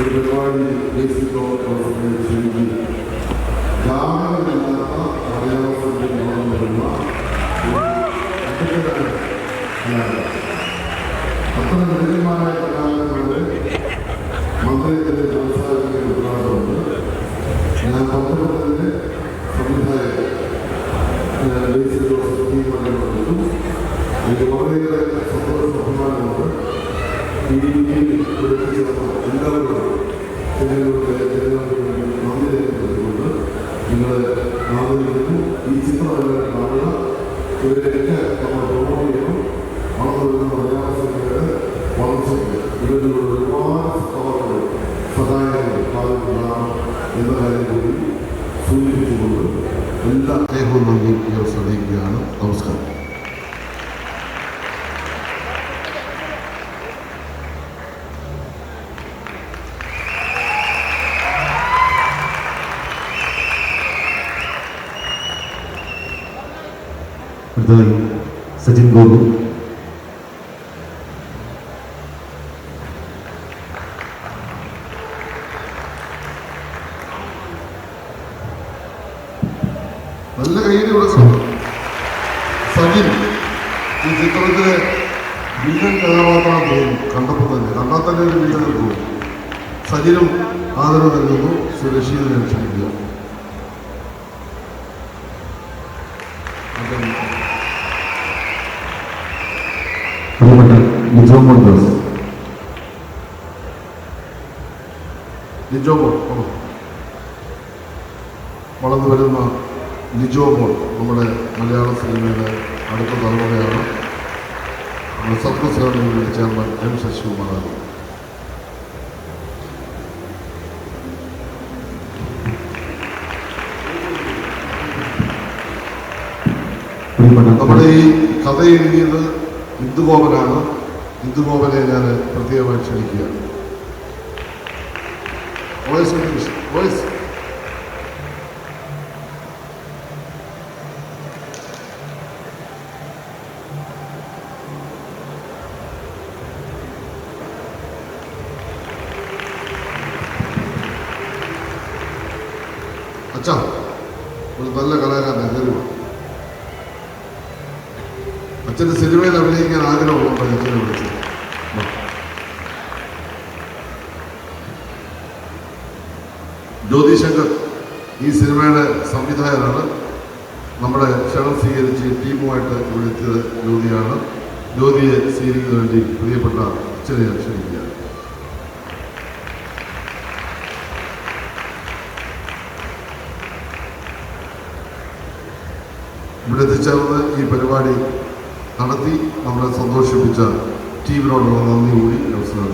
ഒരു പരിപാടി ബേസിക്കോ ക്ഷണിക്കും ഗ്രാമങ്ങളില്ലാത്ത മലയാളത്തിൽ വരുന്ന അത്ര ഗണ്യമായ കലാകാരങ്ങളുടെ മന്ത്രിയുടെ സംസാരിക്കുന്ന ഉത്തരവാദിത്തമുണ്ട് ഞാൻ പത്രത്തിന്റെ സംവിധായകൻ ബേസിക്കോ മണ്ഡലം എനിക്ക് വളരെയേറെ സന്തോഷ അഭിമാനമുണ്ട് എന്ന കാര്യം കൂടി സൂചിപ്പിച്ചുകൊണ്ട് എല്ലാ സ്നേഹവും നൽകി ഇവർ ശ്രദ്ധിക്കുകയാണ്. നമസ്കാരം. അടുത്തതായി സച്ചിൻ ഗോപു. നല്ല കയ്യിൽ കൊടുക്കണം സജിൻ ഈ ചിത്രത്തിലെ വില്ലൻ കഥാപാത്രം തോന്നും കണ്ടപ്പോൾ തന്നെ. കണ്ടാൽ തന്നെ ഒരു വില്ലൻ തോന്നും സജിനും ആദരവ് നൽകുന്നു. ശ്രീ റഷീദിനെ ക്ഷണിക്കുക. ലിജോ മോൾദോസ് ലിജോ മോൾ. വളർന്നു വരുന്ന ലിജോ മോൾ നമ്മുടെ മലയാള സിനിമയിലെ അടുത്ത തലമുറയാണ്. നമ്മുടെ സർക്കസ് ചെയർമാൻ എം ശശികുമാറാണ്. നമ്മുടെ ഈ കഥ എഴുതിയത് ഇന്ദുഗോപനാണ് ഇന്ദുഗോപനെ ഞാൻ പ്രത്യേകമായി ക്ഷണിക്കുകയാണ് വോയിസ് ഒരു നിമിഷം. വോയിസ് അച്ഛാ ഒരു നല്ല കലാകാരൻ കയറി വാ. അച്ഛന് സിനിമയിൽ അഭിനയിക്കാൻ ആഗ്രഹമുള്ള അച്ഛനെ വിളിച്ചത് വാ. ജ്യോതി ശങ്കർ ഈ സിനിമയുടെ സംവിധായകനാണ്. നമ്മുടെ ക്ഷണം സ്വീകരിച്ച് ടീമുമായിട്ട് എത്തിയത് ജ്യോതിയാണ്. ജ്യോതിയെ സ്വീകരിക്കുന്നതിന് വേണ്ടി പ്രിയപ്പെട്ട അച്ഛനെ ഞാൻ ക്ഷണിക്കുകയാണ് ഇവിടെ എത്തിച്ചേർന്ന് ഈ പരിപാടി നടത്തി നമ്മളെ സന്തോഷിപ്പിച്ച ടീമിനോടുള്ള നന്ദി കൂടി അവസരം